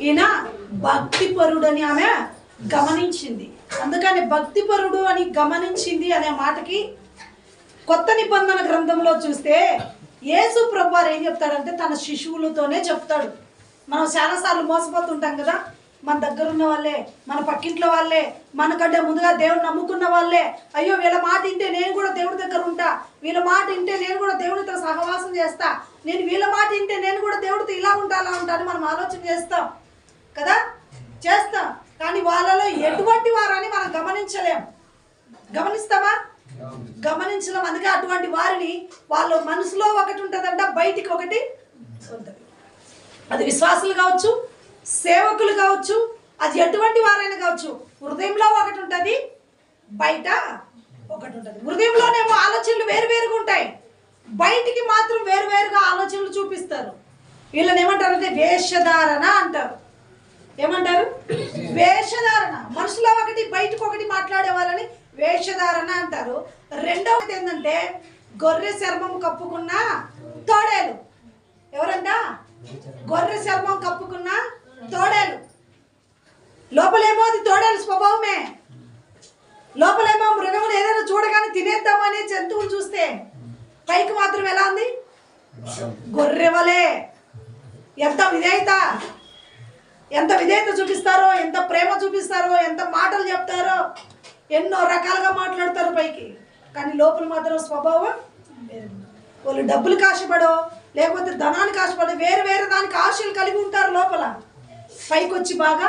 ఈయన భక్తిపరుడని ఆమె గమనించింది. అందుకని భక్తిపరుడు అని గమనించింది అనే మాటకి కొత్త నిబంధన గ్రంథంలో చూస్తే యేసు ప్రభు ఏం చెప్తాడంటే తన శిశువులతోనే చెప్తాడు. మనం చాలాసార్లు మోసపోతుంటాం కదా మన దగ్గర ఉన్న వాళ్ళే మన పక్కింట్లో వాళ్ళే మనకంటే ముందుగా దేవుడు నమ్ముకున్న వాళ్ళే. అయ్యో వీళ్ళ మాట వింటే నేను కూడా దేవుడి దగ్గర ఉంటా వీళ్ళ మాట వింటే నేను కూడా దేవుడితో సహవాసం చేస్తా నేను వీళ్ళ మాట వింటే నేను కూడా దేవుడితో ఇలా ఉంటా అలా ఉంటా అని మనం ఆలోచన చేస్తాం. కదా? చేస్తాం. కానీ వాళ్ళలో ఎటువంటి వారని మనం గమనించలేం. గమనిస్తామా? గమనించడం అందుకే అటువంటి వారిని వాళ్ళ మనసులో ఒకటి ఉంటుందంట బయటికి ఒకటి ఉంటుంది. అది విశ్వాసులు కావచ్చు సేవకులు కావచ్చు అది ఎటువంటి వారైనా కావచ్చు హృదయంలో ఒకటి ఉంటుంది బయట ఒకటి ఉంటుంది. హృదయంలోనేమో ఆలోచనలు వేరువేరుగా ఉంటాయి. బయటికి మాత్రం వేరువేరుగా ఆలోచనలు చూపిస్తారు. వీళ్ళని ఏమంటారంటే వేషధారణ అంటారు. ఏమంటారు? వేషధారణ. మనసులో ఒకటి బయటకు ఒకటి మాట్లాడే వాళ్ళని వేషధారణ అంటారు. రెండవది ఏంటంటే గొర్రె చర్మం కప్పుకున్న తోడేలు. ఎవరంట? గొర్రె చర్మం కప్పుకున్న తోడేలు. లోపలేమో అది తోడేలు స్వభావమే. లోపలేమో మృగములు ఏదైనా చూడగానే తినేద్దామని జంతువులు చూస్తే పైకి మాత్రం ఎలా ఉంది? గొర్రె వలే. ఎంత విధేయత. ఎంత విధేయత చూపిస్తారో ఎంత ప్రేమ చూపిస్తారో ఎంత మాటలు చెప్తారో ఎన్నో రకాలుగా మాట్లాడతారు పైకి. కానీ లోపల మాత్రం స్వభావం వాళ్ళు డబ్బులు కాశపడో లేకపోతే ధనానికి ఆశపడో వేరే వేరే దానికి ఆశలు కలిగి ఉంటారు లోపల. పైకి వచ్చి బాగా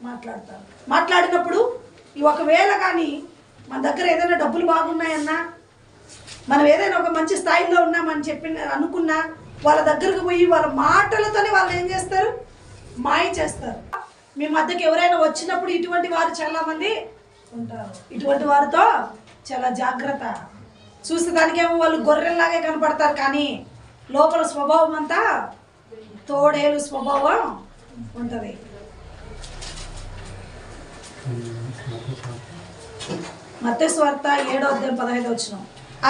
మాట్లాడతారు. మాట్లాడినప్పుడు ఈ ఒకవేళ కానీ మన దగ్గర ఏదైనా డబ్బులు బాగున్నాయన్నా మనం ఏదైనా ఒక మంచి స్థాయిలో ఉన్నామని చెప్పి అనుకున్నా వాళ్ళ దగ్గరకు పోయి వాళ్ళ మాటలతోనే వాళ్ళు ఏం చేస్తారు? మాయ చేస్తారు. మీ మధ్యకి ఎవరైనా వచ్చినప్పుడు ఇటువంటి వారు చాలా మంది ఉంటారు. ఇటువంటి వారితో చాలా జాగ్రత్త. చూసేదానికేమో వాళ్ళు గొర్రెల్లాగే కనపడతారు కానీ లోపల స్వభావం అంతా తోడేలు స్వభావం ఉంటుంది. మత్స్వార్త ఏడో అధ్యాయం పదహైదు వచ్చిన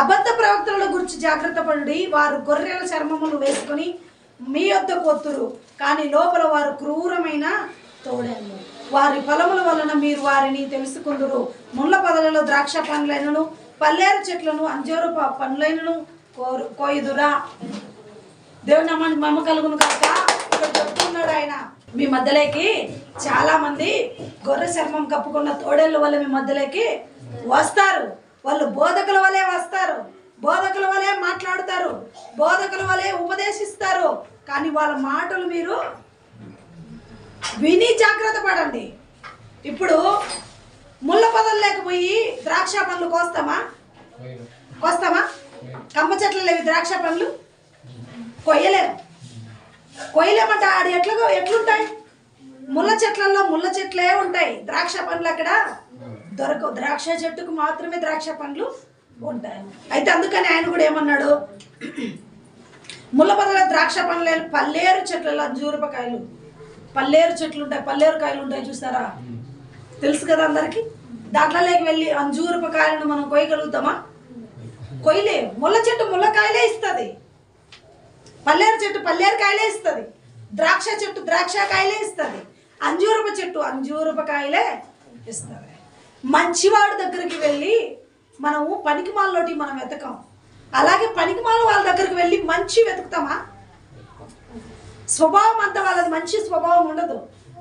అబద్ధ ప్రవక్తల గురించి జాగ్రత్త పడి వారు గొర్రెల చర్మములు వేసుకొని మీ యొద్ద కొత్తురు. కానీ లోపల వారు క్రూరమైన తోడేళ్ళు వారి ఫలముల వలన మీరు వారిని తెలుసుకుందురు. ముళ్ళ పొదలలో ద్రాక్ష పండ్లైనను పల్లేరు చెట్లను అంజూరు పండ్లైనను కోరు కోయుదురా. దేవుని నామానికి మమ్మ కలుగును కాక ఇక్కడ చెప్తున్నాడు ఆయన. మీ మధ్యలోకి చాలా మంది గొర్రె చర్మం కప్పుకున్న తోడేళ్ళ వల్ల మీ మధ్యలోకి వస్తారు. వాళ్ళు బోధకుల వలె వస్తారు. బోధకుల వలె మాట్లాడతారు బోధకుల వలె ఉపదేశిస్తారు. కానీ వాళ్ళ మాటలు మీరు విని జాగ్రత్త పడండి. ఇప్పుడు ముళ్ళ పొదలు లేకపోయి ద్రాక్ష పండ్లు కోస్తామా? కోస్తామా? కమ్మ చెట్లు లేవి ద్రాక్ష పండ్లు? కొయ్యలేము కొయ్యలేమంట ఆడు ఎట్లా ఎట్లుంటాయి? ముళ్ళ చెట్లలో ముళ్ళ చెట్లే ఉంటాయి. ద్రాక్ష పండ్లు అక్కడ దొరకవు. ద్రాక్ష చెట్టుకు మాత్రమే ద్రాక్ష పండ్లు అయితే అందుకని ఆయన కూడా ఏమన్నాడు? ముళ్ళ ద్రాక్ష పండ్లు పల్లేరు చెట్లలో అంజూరపకాయలు పల్లేరు చెట్లు ఉంటాయి పల్లేరు కాయలు ఉంటాయి చూసారా? తెలుసు కదా అందరికి? దాంట్లోకి వెళ్ళి అంజూరపకాయలను మనం కొయ్యగలుగుతామా? కొయ్యలే. ముళ్ళ చెట్టు ముళ్ళకాయలే ఇస్తుంది. పల్లేరు చెట్టు పల్లేరు కాయలే ఇస్తుంది. ద్రాక్ష చెట్టు ద్రాక్ష కాయలే ఇస్తుంది. అంజూరప చెట్టు అంజూరపకాయలే ఇస్తుంది. మంచివాడు దగ్గరికి వెళ్ళి మనము పనికిమాలలోటి మనం వెతకం. అలాగే పనికిమాల వాళ్ళ దగ్గరికి వెళ్ళి మంచి వెతుకుతామా? స్వభావం అంతా వాళ్ళది మంచి స్వభావం ఉండదు.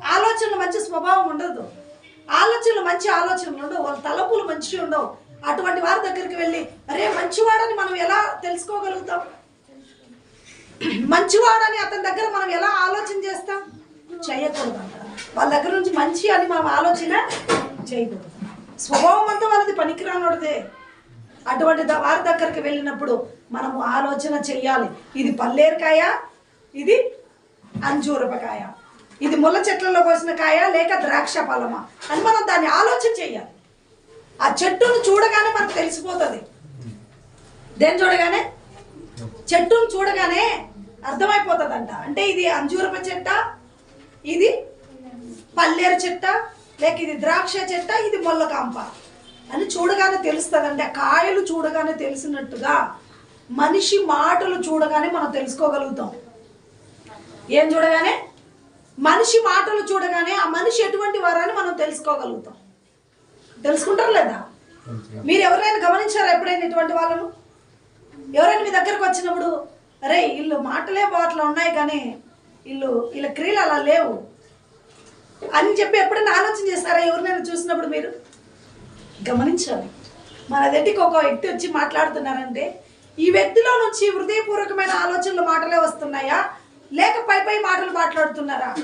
ఆలోచనలు మంచి స్వభావం ఉండదు. ఆలోచనలు మంచి ఆలోచనలు ఉండవు. వాళ్ళ తలపులు మంచి ఉండవు. అటువంటి వారి దగ్గరికి వెళ్ళి అరే మంచివాడని మనం ఎలా తెలుసుకోగలుగుతాం? మంచివాడని అతని దగ్గర మనం ఎలా ఆలోచన చేస్తాం? చేయకూడదు వాళ్ళ దగ్గర నుంచి మంచి అని మనం ఆలోచన చేయకూడదు. స్వభావం అంతా వాళ్ళది పనికిరానోడిదే. అటువంటి ద- వారి దగ్గరికి వెళ్ళినప్పుడు మనము ఆలోచన చెయ్యాలి. ఇది పల్లేరుకాయ ఇది అంజూరపకాయ. ఇది ముళ్ళ చెట్లలో కోసిన కాయ లేక ద్రాక్ష ఫలమా అని మనం దాన్ని ఆలోచన చెయ్యాలి. ఆ చెట్టును చూడగానే మనకు తెలిసిపోతుంది. దేని చూడగానే? చెట్టును చూడగానే అర్థమైపోతుందంట. అంటే ఇది అంజూరప చెట్ట? ఇది పల్లేరు చెట్ట? లేక ఇది ద్రాక్ష చెట్ట ఇది మొల్లకాంప అని చూడగానే తెలుస్తుంది ఆ కాయలు చూడగానే తెలిసినట్టుగా మనిషి మాటలు చూడగానే మనం తెలుసుకోగలుగుతాం. ఏం చూడగానే? మనిషి మాటలు చూడగానే ఆ మనిషి ఎటువంటి వారని మనం తెలుసుకోగలుగుతాం. తెలుసుకుంటారు లేదా? మీరు ఎవరైనా గమనించారా ఎప్పుడైనా ఇటువంటి వాళ్ళను? ఎవరైనా మీ దగ్గరకు వచ్చినప్పుడు అరే వీళ్ళు మాటలే బాటలు ఉన్నాయి కానీ వీళ్ళు వీళ్ళ క్రియలు అలా లేవు. అని చెప్పి ఎప్పుడైనా ఆలోచన చేస్తారా? ఎవరినైనా చూసినప్పుడు మీరు? గమనించాలి. మన దగ్గరికి ఒక వ్యక్తి వచ్చి మాట్లాడుతున్నారంటే ఈ వ్యక్తిలో నుంచి హృదయపూర్వకమైన ఆలోచనలు మాటలే వస్తున్నాయా? లేక పై పై మాటలు మాట్లాడుతున్నారా?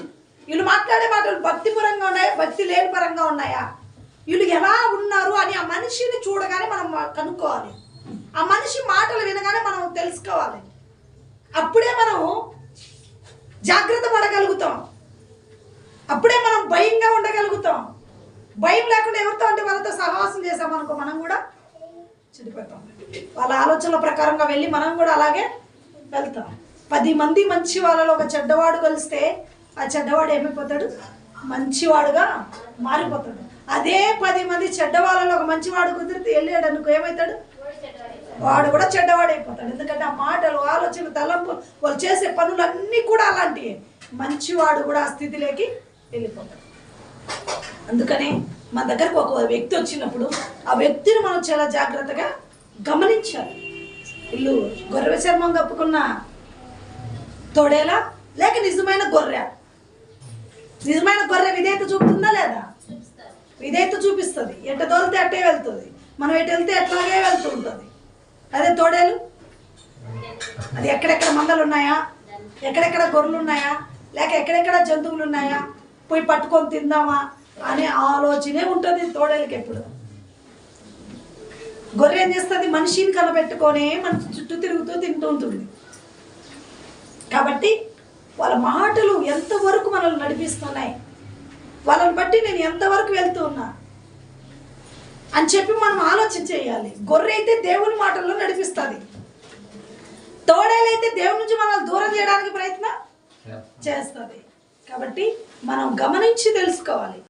వీళ్ళు మాట్లాడే మాటలు భక్తిపరంగా ఉన్నాయా? భక్తి లేని పరంగా ఉన్నాయా? వీళ్ళు ఎలా ఉన్నారు అని ఆ మనిషిని చూడగానే మనం కనుక్కోవాలి. ఆ మనిషి మాటలు వినగానే మనం తెలుసుకోవాలి. అప్పుడే మనం జాగ్రత్త పడగలుగుతాం. అప్పుడే మనం భయంగా ఉండగలుగుతాం. భయం లేకుండా ఎవరితో అంటే వాళ్ళతో సహవాసం చేసామనుకో మనం కూడా చెడిపోతాం. వాళ్ళ ఆలోచనల ప్రకారంగా వెళ్ళి మనం కూడా అలాగే వెళ్తాం. పది మంది మంచి వాళ్ళలో ఒక చెడ్డవాడు కలిస్తే ఆ చెడ్డవాడు ఏమైపోతాడు? మంచివాడుగా మారిపోతాడు. అదే పది మంది చెడ్డవాళ్ళలో ఒక మంచివాడు కుదిరితే వెళ్ళాడు అనుకో ఏమవుతాడు వాడు కూడా చెడ్డవాడు అయిపోతాడు. ఎందుకంటే ఆ మాటలు ఆలోచన తలంపు వాళ్ళు చేసే పనులు అన్నీ కూడా అలాంటివి మంచివాడు కూడా ఆ స్థితిలోకి వెళ్ళిపోతాడు అందుకని మన దగ్గరకు ఒక వ్యక్తి వచ్చినప్పుడు ఆ వ్యక్తిని మనం చాలా జాగ్రత్తగా గమనించాలి. ఇల్లు గొర్రె చర్మం కప్పుకున్న తోడేలా లేక నిజమైన గొర్రె? నిజమైన గొర్రె విధేయత చూపుతుందా లేదా? విధేయత చూపిస్తుంది. ఎట్ట తోలితే అట్టే వెళ్తుంది. మనం ఎటు వెళ్తే ఎట్లాగే వెళ్తూ ఉంటుంది. అదే తోడేలు? అది ఎక్కడెక్కడ మందలు ఉన్నాయా? ఎక్కడెక్కడ గొర్రెలు ఉన్నాయా? లేక ఎక్కడెక్కడ జంతువులు ఉన్నాయా? పోయి పట్టుకొని తిందామా అనే ఆలోచనే ఉంటుంది తోడేలకి ఎప్పుడు. గొర్రె ఏం చేస్తుంది? మనిషిని కనబెట్టుకొని మన చుట్టూ తిరుగుతూ తింటూ ఉంటుంది. కాబట్టి వాళ్ళ మాటలు ఎంతవరకు మనల్ని నడిపిస్తున్నాయి? వాళ్ళని బట్టి నేను ఎంతవరకు వెళ్తూ ఉన్నా? అని చెప్పి మనం ఆలోచన చేయాలి. గొర్రె అయితే దేవుని మాటల్లో నడిపిస్తుంది. తోడేలైతే దేవుని నుంచి మనల్ని దూరం చేయడానికి ప్రయత్నం చేస్తుంది. కాబట్టి మనం గమనించి తెలుసుకోవాలి.